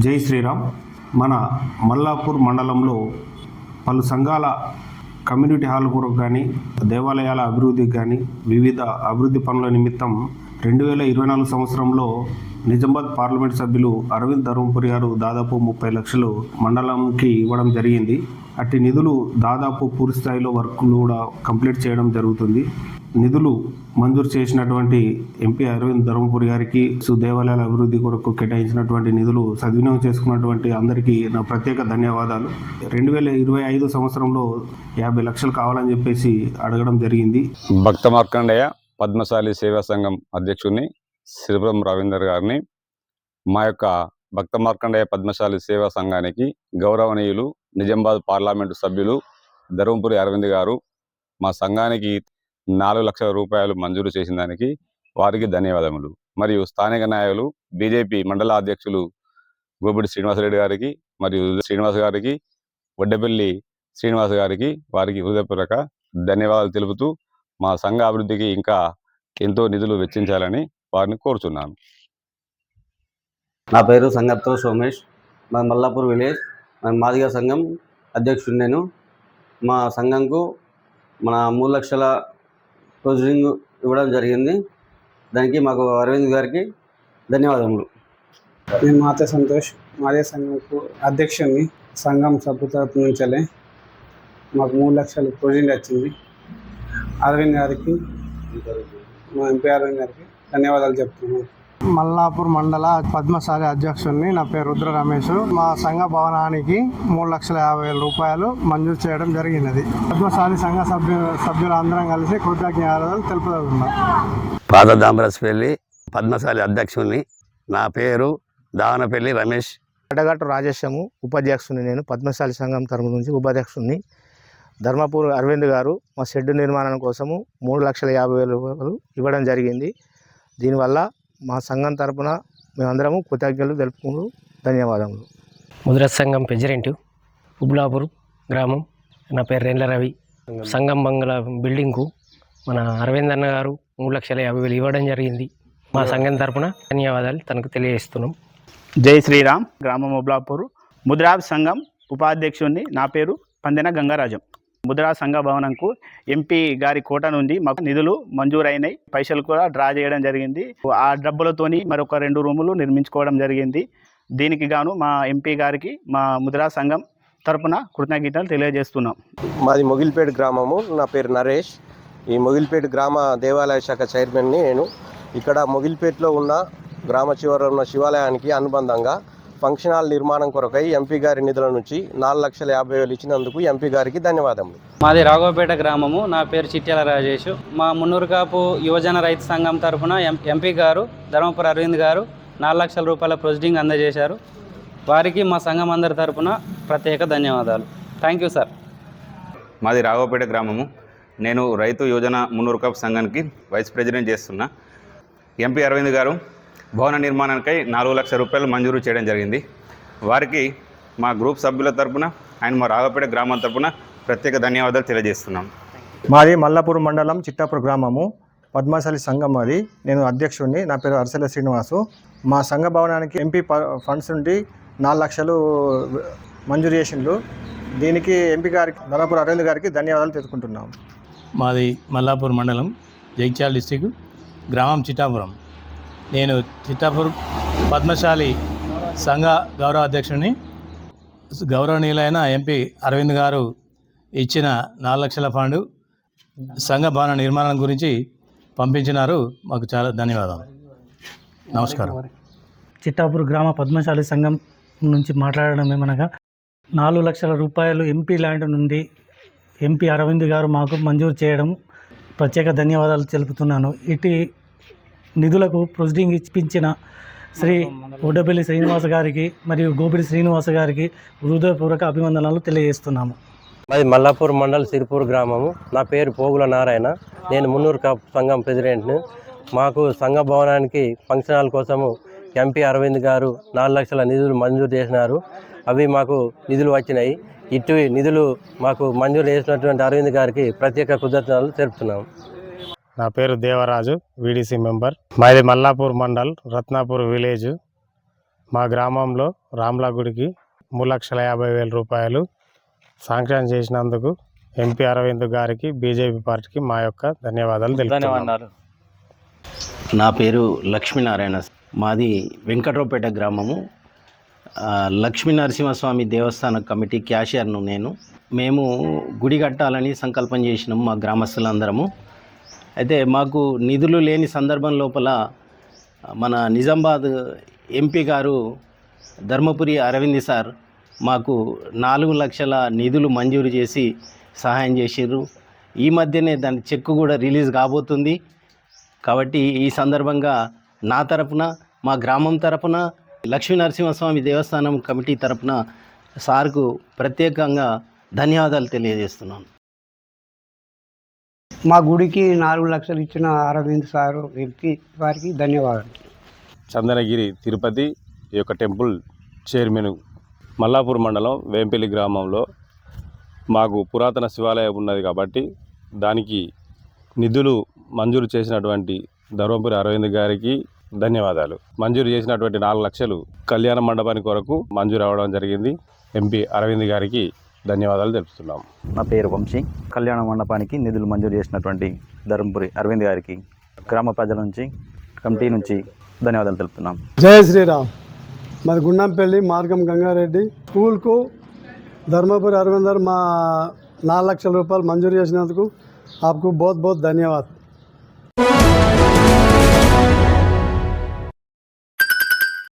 జై శ్రీరామ్. మన మల్లాపూర్ మండలంలో పలు సంఘాల కమ్యూనిటీ హాల్ కొరకు కానీ దేవాలయాల అభివృద్ధికి కానీ వివిధ అభివృద్ధి పనుల నిమిత్తం రెండు వేల ఇరవై నాలుగు సంవత్సరంలో నిజామాబాద్ పార్లమెంట్ సభ్యులు అరవింద్ ధర్మపురి గారు దాదాపు ముప్పై లక్షలు మండలంకి ఇవ్వడం జరిగింది. అట్టి నిధులు దాదాపు పూర్తి స్థాయిలో వర్కులు కూడా కంప్లీట్ చేయడం జరుగుతుంది. నిధులు మంజూరు చేసినటువంటి ఎంపీ అరవింద్ ధర్మపురి గారికి సుదేవాలయాల అభివృద్ధి కొరకు కేటాయించినటువంటి నిధులు సద్వినియోగం చేసుకున్నటువంటి అందరికీ నా ప్రత్యేక ధన్యవాదాలు. రెండు వేల ఇరవై ఐదు సంవత్సరంలో యాభై లక్షలు కావాలని చెప్పేసి అడగడం జరిగింది. భక్త మార్కండయ్య పద్మశాలి సేవా సంఘం అధ్యక్షుడిని శివరం రవీందర్ గారిని మా యొక్క భక్త మార్కండయ్య పద్మశాలి సేవా సంఘానికి గౌరవనీయులు నిజామాబాద్ పార్లమెంటు సభ్యులు ధర్మపురి అరవింద్ గారు మా సంఘానికి నాలుగు లక్షల రూపాయలు మంజూరు చేసిన దానికి వారికి ధన్యవాదములు. మరియు స్థానిక నాయకులు బీజేపీ మండల అధ్యక్షులు గోపిడి శ్రీనివాసరెడ్డి గారికి మరియు శ్రీనివాస్ గారికి వడ్డపల్లి శ్రీనివాస్ గారికి వారికి హృదయపూర్వక ధన్యవాదాలు తెలుపుతూ మా సంఘ అభివృద్ధికి ఇంకా ఎంతో నిధులు వెచ్చించాలని వారిని కోరుచున్నాను. నా పేరు సంగత్తో సోమేష్. మా మల్లాపూర్ విలేజ్. మాదిగా సంఘం అధ్యక్షుడు నేను. మా సంఘంకు మన మూడు లక్షల ప్రొసీడింగ్ ఇవ్వడం జరిగింది. దానికి మాకు అరవింద్ గారికి ధన్యవాదములు. నేను మాతే సంతోష్ మాదే సంఘంకు అధ్యక్షుడిని సంఘం సభ్యు తరపు నుంచలే మాకు మూడు లక్షలు ప్రొజెంట్ వచ్చింది. అరవింద్ గారికి మా ఎంపీ అరవింద్ గారికి ధన్యవాదాలు చెప్తున్నాను. మల్లాపూర్ మండల పద్మశాలి అధ్యక్షుడిని నా పేరు రుద్ర రమేష్. మా సంఘ భవనానికి మూడు లక్షల యాభై వేల రూపాయలు మంజూరు చేయడం జరిగినది. పద్మశాలి సంఘ సభ్యు సభ్యులందరం కలిసి కృతజ్ఞతలు తెలుపుతున్నాం పాదదాంబరస్పల్లి పద్మశాలి అధ్యక్షుడిని నా పేరు దావనపల్లి రమేష్. అడగట్టు రాజేశము ఉపాధ్యక్షుని నేను పద్మశాలి సంఘం తరపు నుంచి ఉపాధ్యక్షుడిని. ధర్మపూర్ అరవింద్ గారు మా షెడ్ నిర్మాణం కోసము మూడు లక్షల యాభై వేల రూపాయలు ఇవ్వడం జరిగింది. దీనివల్ల మా సంఘం తరపున మేమందరము కృతజ్ఞతలు తెలుపుకుంటూ ధన్యవాదములు. ముద్ర సంఘం ప్రెసిడెంట్ ఉబ్లాపూర్ గ్రామం. నా పేరు రేండ్ల రవి. సంఘం బంగ్లా బిల్డింగ్కు మన అరవింద్ అన్న గారు మూడు లక్షల యాభై వేలు ఇవ్వడం జరిగింది. మా సంఘం తరపున ధన్యవాదాలు తనకు తెలియజేస్తున్నాం. జై శ్రీరామ్. గ్రామం ఒబ్లాపూర్ ముద్రా సంఘం ఉపాధ్యక్షుడిని నా పేరు పందెన గంగారాజం. ముద్రా సంఘ భవనంకు ఎంపీ గారి కోట నుండి మాకు నిధులు మంజూరైనాయి. పైసలు కూడా డ్రా చేయడం జరిగింది. ఆ డబ్బులతోని మరొక రెండు రూములు నిర్మించుకోవడం జరిగింది. దీనికి గాను మా ఎంపీ గారికి మా ముద్రా సంఘం తరపున కృతజ్ఞతలు తెలియజేస్తున్నాం. మాది మొగిల్పేట గ్రామము. నా పేరు నరేష్. ఈ మొగిల్పేట గ్రామ దేవాలయ శాఖ చైర్మన్ని నేను. ఇక్కడ మొగిల్పేటలో ఉన్న గ్రామ చివర ఉన్న శివాలయానికి అనుబంధంగా ఫంక్షన్ హాల్ నిర్మాణం కొరకై ఎంపీ గారి నిధుల నుంచి నాలుగు లక్షల యాభై వేలు ఇచ్చినందుకు ఎంపీ గారికి ధన్యవాదములు. మాది రాఘవపేట గ్రామము. నా పేరు చిట్యాల రాజేష్. మా మున్నూరు కాపు యువజన రైతు సంఘం తరఫున ఎంపీ గారు ధర్మపుర అరవింద్ గారు నాలుగు లక్షల రూపాయల ప్రొసీడింగ్ అందజేశారు. వారికి మా సంఘం అందరి తరఫున ప్రత్యేక ధన్యవాదాలు. Thank you sir. మాది రాఘవపేట గ్రామము. నేను రైతు యోజన మున్నూరు కప్ సంఘానికి వైస్ ప్రెసిడెంట్ చేస్తున్నా. ఎంపీ అరవింద్ గారు భవన నిర్మాణానికై నాలుగు లక్షల రూపాయలు మంజూరు చేయడం జరిగింది. వారికి మా గ్రూప్ సభ్యుల తరపున అండ్ మా రాఘవపేట గ్రామం తరపున ప్రత్యేక ధన్యవాదాలు తెలియజేస్తున్నాం. మాది మల్లాపూర్ మండలం చిట్టాపూర్ గ్రామము. పద్మశాలి సంఘం అది నేను అధ్యక్షుడిని నా పేరు అరసల శ్రీనివాసు. మా సంఘ భవనానికి ఎంపీ ప- ఫండ్స్ నుండి నాలుగు లక్షలు మంజూరు చేసిండ్రు. దీనికి ఎంపీ గారికి ధనపూర్ అరవింద్ గారికి ధన్యవాదాలు తెలుపుకుంటున్నాం. మాది మల్లాపూర్ మండలం జగిత్యాల డిస్టిక్ గ్రామం చిట్టాపురం. నేను చిట్టాపూర్ పద్మశాలి సంఘ గౌరవ అధ్యక్షుడిని. గౌరవనీయులైన ఎంపీ అరవింద్ గారు ఇచ్చిన నాలుగు లక్షల ఫండ్ సంఘ భవన నిర్మాణం గురించి పంపించినారు. మాకు చాలా ధన్యవాదాలు. నమస్కారం. చిట్టాపూర్ గ్రామ పద్మశాలి సంఘం నుంచి మాట్లాడడం ఏమనగా నాలుగు లక్షల రూపాయలు ఎంపీ ల్యాండ్ నుండి ఎంపీ అరవింద్ గారు మాకు మంజూరు చేయడం ప్రత్యేక ధన్యవాదాలు తెలుపుతున్నాను. ఇటు నిధులకు ప్రొసీడింగ్ ఇప్పించిన శ్రీ ఉడ్డపల్లి శ్రీనివాస గారికి మరియు గోపిడి శ్రీనివాస గారికి హృదయపూర్వక అభివందనాలు తెలియజేస్తున్నాము. మాది మల్లాపూర్ మండల్ సిరిపూర్ గ్రామము. నా పేరు పోగుల నారాయణ. నేను మున్నూరు కప్ సంఘం ప్రెసిడెంట్ని. మాకు సంఘ భవనానికి ఫంక్షన్ హాల్ కోసము ఎంపీ అరవింద్ గారు నాలుగు లక్షల నిధులు మంజూరు చేసినారు. అవి మాకు నిధులు వచ్చినాయి. ఇటు నిధులు మాకు మంజూరు చేసినటువంటి అరవింద్ గారికి ప్రత్యేక కృతజ్ఞతలు తెలుపుతున్నాము. నా పేరు దేవరాజు వీడీసీ మెంబర్. మాది మల్లాపూర్ మండల్ రత్నాపూర్ విలేజ్. మా గ్రామంలో రామ్లా గుడికి మూడు లక్షల యాభై వేల రూపాయలు శాంక్షన్ చేసినందుకు ఎంపీ అరవింద్ గారికి బీజేపీ పార్టీకి మా యొక్క ధన్యవాదాలు ధన్యవాదాలు. నా పేరు లక్ష్మీనారాయణ. మాది వెంకట్రావుపేట గ్రామము. లక్ష్మీ నరసింహస్వామి దేవస్థాన కమిటీ క్యాషియర్ను నేను. మేము గుడి కట్టాలని సంకల్పం చేసినాము మా గ్రామస్తులందరము. అయితే మాకు నిధులు లేని సందర్భం లోపల మన నిజామాబాద్ ఎంపీ గారు ధర్మపురి అరవింద్ సార్ మాకు నాలుగు లక్షల నిధులు మంజూరు చేసి సహాయం చేసిర్రు. ఈ మధ్యనే దాని చెక్కు కూడా రిలీజ్ కాబోతుంది. కాబట్టి ఈ సందర్భంగా నా తరపున మా గ్రామం తరపున లక్ష్మీ నరసింహస్వామి దేవస్థానం కమిటీ తరపున సార్కు ప్రత్యేకంగా ధన్యవాదాలు తెలియజేస్తున్నాను. మా గుడికి నాలుగు లక్షలు ఇచ్చిన అరవింద్ సారు వ్యక్తి వారికి ధన్యవాదాలు. చందనగిరి తిరుపతి ఈ యొక్క టెంపుల్ చైర్మన్ మల్లాపూర్ మండలం వేంపల్లి గ్రామంలో మాకు పురాతన శివాలయం ఉన్నది కాబట్టి దానికి నిధులు మంజూరు చేసినటువంటి ధర్మపురి అరవింద్ గారికి ధన్యవాదాలు. మంజూరు చేసినటువంటి నాలుగు లక్షలు కళ్యాణ మండపానికి కొరకు మంజూరు అవ్వడం జరిగింది. ఎంపీ అరవింద్ గారికి ధన్యవాదాలు తెలుపుతున్నాం నా పేరు వంశీ. కళ్యాణ మండపానికి నిధులు మంజూరు చేసినటువంటి ధర్మపురి అరవింద్ గారికి గ్రామ ప్రజల నుంచి కమిటీ నుంచి ధన్యవాదాలు తెలుపుతున్నాం. జయ శ్రీరామ్. మాది గుండంపల్లి మార్గం గంగారెడ్డి. స్కూల్కు ధర్మపురి అరవిందర్ మా నాలుగు లక్షల రూపాయలు మంజూరు చేసినందుకు ఆప్కు బహుత్ బహుత్ ధన్యవాదాలు